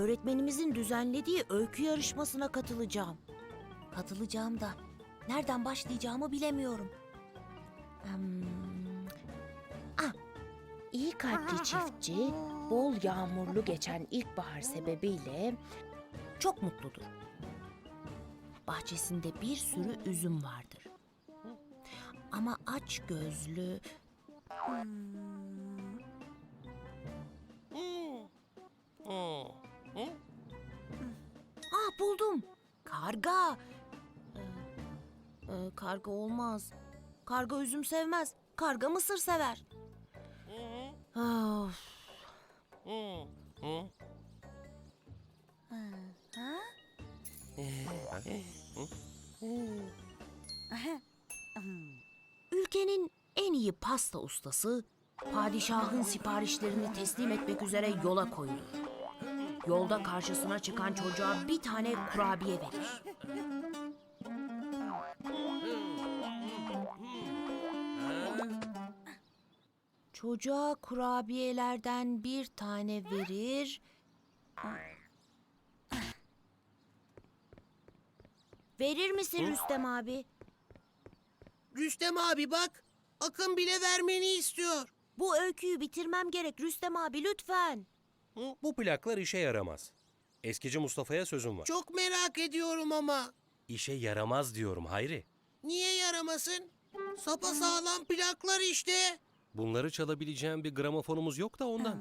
Öğretmenimizin düzenlediği öykü yarışmasına katılacağım. Katılacağım da nereden başlayacağımı bilemiyorum. Hmm. Ah, iyi kalpli çiftçi bol yağmurlu geçen ilkbahar sebebiyle çok mutludur. Bahçesinde bir sürü üzüm vardır. Ama aç gözlü... Ah Karga. Ee, e, karga olmaz. Karga üzüm sevmez. Karga mısır sever. Of. Ülkenin en iyi pasta ustası padişahın siparişlerini teslim etmek üzere yola koyulur. Yolda karşısına çıkan çocuğa bir tane kurabiye verir. Çocuğa kurabiyelerden bir tane verir. Verir misin Rüstem abi? Rüstem abi bak. Akın bile vermeni istiyor. Bu öyküyü bitirmem gerek Rüstem abi lütfen. Bu plaklar işe yaramaz. Eskici Mustafa'ya sözüm var. Çok merak ediyorum ama. İşe yaramaz diyorum Hayri. Niye yaramasın? Sapa sağlam plaklar işte. Bunları çalabileceğim bir gramofonumuz yok da ondan.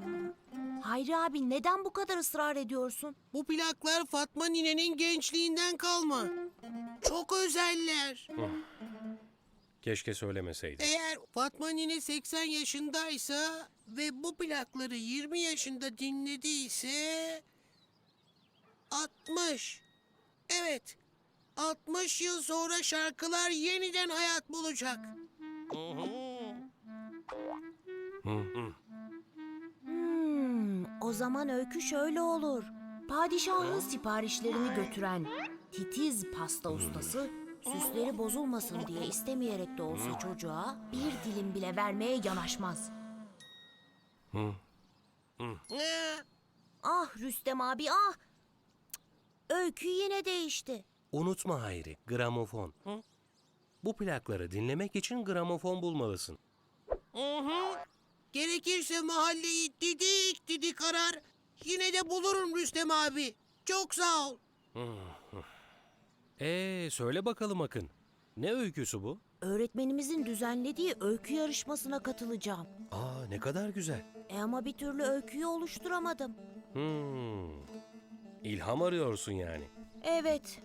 Hayri abi neden bu kadar ısrar ediyorsun? Bu plaklar Fatma ninenin gençliğinden kalma. Çok özeller. Keşke söylemeseydin. Eğer Fatma nine 80 yaşındaysa ve bu plakları 20 yaşında dinlediyse 60. Evet. 60 yıl sonra şarkılar yeniden hayat bulacak. Hmm, o zaman öykü şöyle olur. Padişahın siparişlerini götüren titiz pasta ustası süsleri bozulmasın diye istemeyerek de olsa çocuğa bir dilim bile vermeye yanaşmaz. Ee, Ah Rüstem abi ah! Cık, Öykü yine değişti. Unutma Hayri, gramofon. Bu plakları dinlemek için gramofon bulmalısın. Gerekirse mahalleyi didik didik arar. Yine de bulurum Rüstem abi. Çok sağ ol. Ee, söyle bakalım Akın. Ne öyküsü bu? Öğretmenimizin düzenlediği öykü yarışmasına katılacağım. Aa, ne kadar güzel. E ama bir türlü öyküyü oluşturamadım. Hmm. İlham arıyorsun yani. Evet.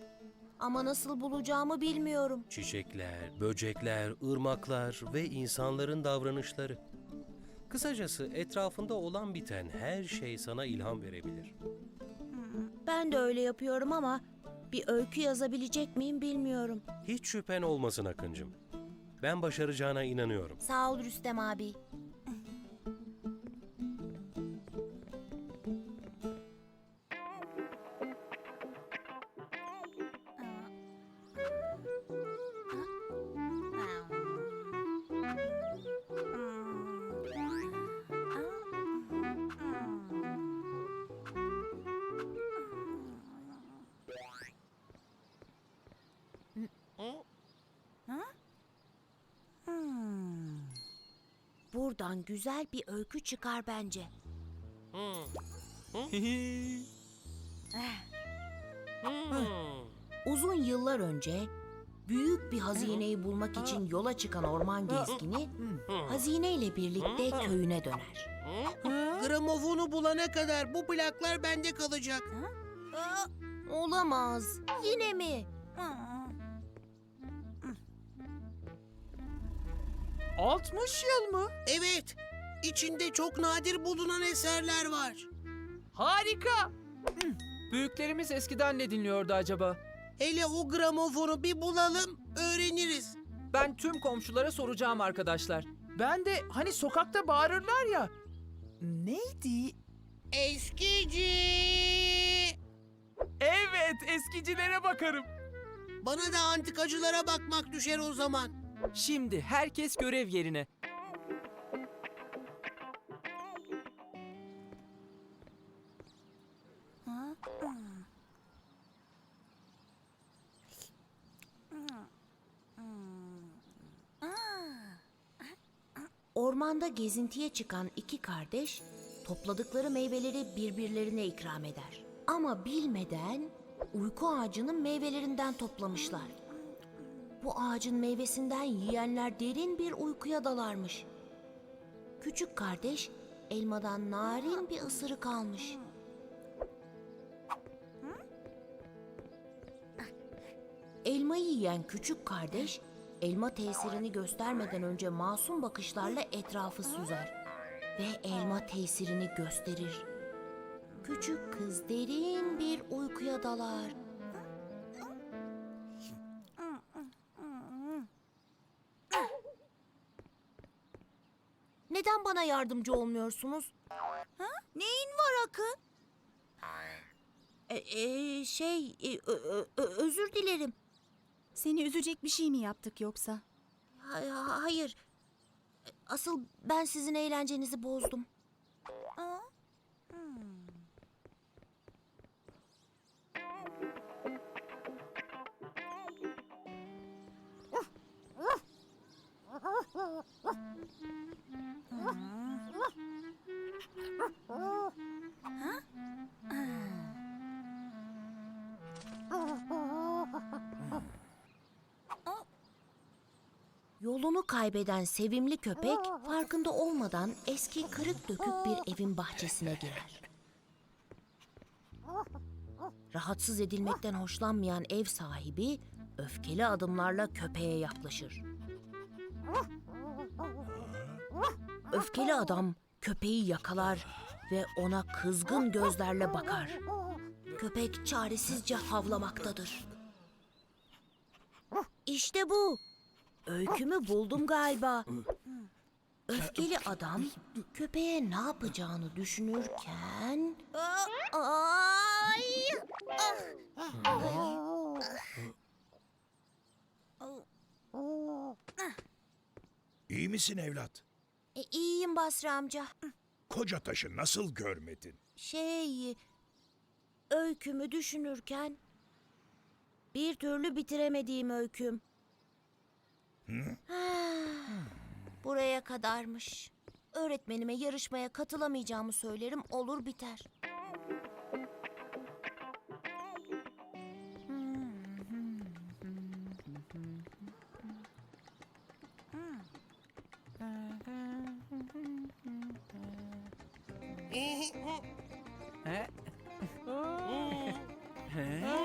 Ama nasıl bulacağımı bilmiyorum. Çiçekler, böcekler, ırmaklar ve insanların davranışları. Kısacası etrafında olan biten her şey sana ilham verebilir. Ben de öyle yapıyorum ama bir öykü yazabilecek miyim bilmiyorum. Hiç şüphen olmasın Akıncım. Ben başaracağına inanıyorum. Sağ ol Rüstem abi. Buradan güzel bir öykü çıkar bence. Uzun yıllar önce büyük bir hazineyi bulmak için yola çıkan orman gezgini hazineyle birlikte köyüne döner. Gramofonu bulana kadar bu plaklar bende kalacak. Olamaz. Yine mi? 60 yıl mı? Evet. içinde çok nadir bulunan eserler var. Harika. Büyüklerimiz eskiden ne dinliyordu acaba? Hele o gramofonu bir bulalım, öğreniriz. Ben tüm komşulara soracağım arkadaşlar. Ben de hani sokakta bağırırlar ya. Neydi? Eskici! Evet, eskicilere bakarım. Bana da antikacılara bakmak düşer o zaman. Şimdi herkes görev yerine. Ormanda gezintiye çıkan iki kardeş topladıkları meyveleri birbirlerine ikram eder. Ama bilmeden uyku ağacının meyvelerinden toplamışlar. Bu ağacın meyvesinden yiyenler derin bir uykuya dalarmış. Küçük kardeş elmadan narin bir ısırık almış. Elmayı yiyen küçük kardeş elma tesirini göstermeden önce masum bakışlarla etrafı süzer ve elma tesirini gösterir. Küçük kız derin bir uykuya dalar. Neden bana yardımcı olmuyorsunuz? Neyin var Akın? E, e, şey, e, ö- ö- ö- özür dilerim. Seni üzecek bir şey mi yaptık yoksa? Hay- ha- Hayır. Asıl ben sizin eğlencenizi bozdum. Yolunu kaybeden sevimli köpek farkında olmadan eski kırık dökük bir evin bahçesine girer. Rahatsız edilmekten hoşlanmayan ev sahibi öfkeli adımlarla köpeğe yaklaşır. Öfkeli adam köpeği yakalar ve ona kızgın gözlerle bakar. Köpek çaresizce havlamaktadır. İşte bu. Öykümü buldum galiba. Öfkeli adam köpeğe ne yapacağını düşünürken... Ay! İyi misin evlat? E, iyiyim Basri amca. Koca taşı nasıl görmedin? Şey... Öykümü düşünürken... Bir türlü bitiremediğim öyküm. Buraya kadarmış. Öğretmenime yarışmaya katılamayacağımı söylerim olur biter. He?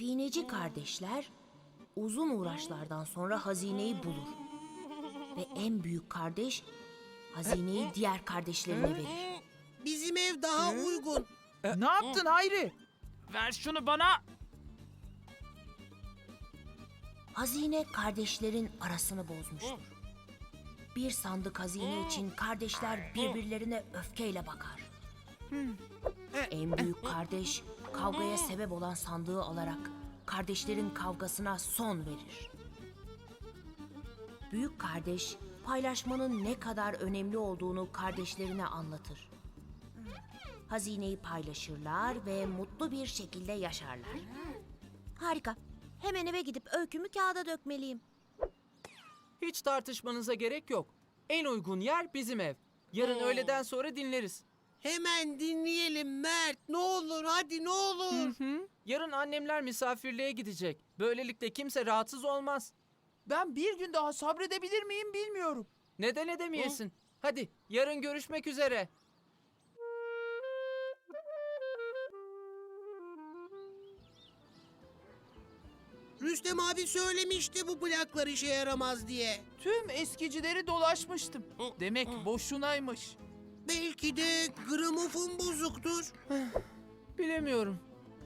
He? Defineci kardeşler uzun uğraşlardan sonra hazineyi bulur. Ve en büyük kardeş hazineyi diğer kardeşlerine verir. Bizim ev daha uygun. Ne yaptın Hayri? Ver şunu bana. Hazine kardeşlerin arasını bozmuştur. Bir sandık hazine için kardeşler birbirlerine öfkeyle bakar. En büyük kardeş kavgaya sebep olan sandığı alarak kardeşlerin kavgasına son verir. Büyük kardeş paylaşmanın ne kadar önemli olduğunu kardeşlerine anlatır. Hazineyi paylaşırlar ve mutlu bir şekilde yaşarlar. Harika. Hemen eve gidip öykümü kağıda dökmeliyim. Hiç tartışmanıza gerek yok. En uygun yer bizim ev. Yarın öğleden sonra dinleriz. Hemen dinleyelim Mert. Ne olur hadi ne olur. Hı? Yarın annemler misafirliğe gidecek. Böylelikle kimse rahatsız olmaz. Ben bir gün daha sabredebilir miyim bilmiyorum. Neden edemeyesin? Hadi yarın görüşmek üzere. Rüstem abi söylemişti bu plaklar işe yaramaz diye. Tüm eskicileri dolaşmıştım. Demek boşunaymış. Belki de gramofon bozuktur. Bilemiyorum.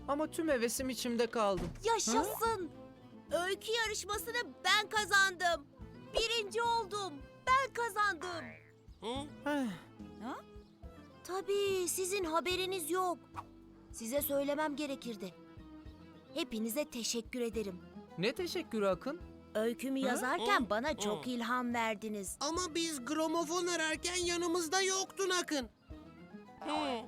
Ama tüm hevesim içimde kaldı. Yaşasın! Öykü yarışmasını ben kazandım. Birinci oldum. Ben kazandım. Heh, Tabii sizin haberiniz yok. Size söylemem gerekirdi. Hepinize teşekkür ederim. ne teşekkürü Akın? Öykümü yazarken bana çok ilham verdiniz. Ama biz gramofon ararken yanımızda yoktun Akın. Aa,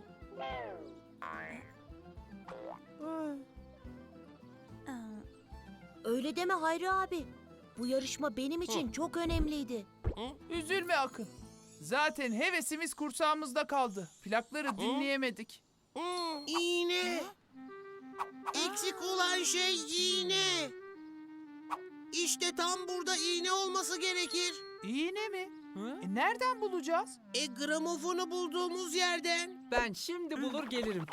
Öyle deme Hayri abi. Bu yarışma benim için çok önemliydi. Üzülme Akın. Zaten hevesimiz kursağımızda kaldı. Plakları dinleyemedik. İğne. Eksik olan şey iğne. İşte tam burada iğne olması gerekir. İğne mi? E, nereden bulacağız? E gramofonu bulduğumuz yerden. Ben şimdi bulur gelirim.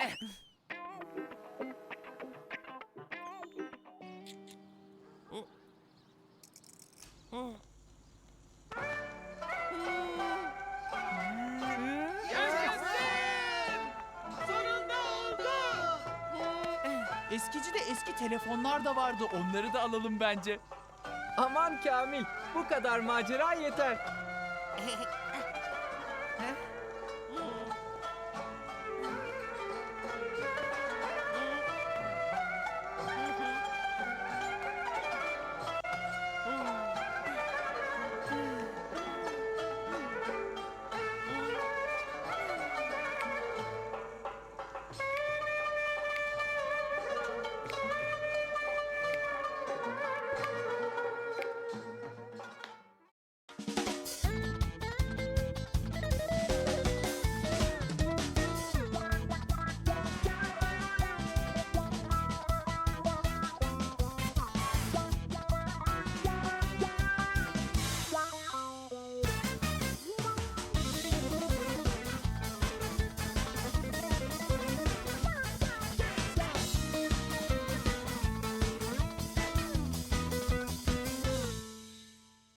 Eskicide eski telefonlar da vardı. Onları da alalım bence. Aman Kamil, bu kadar macera yeter.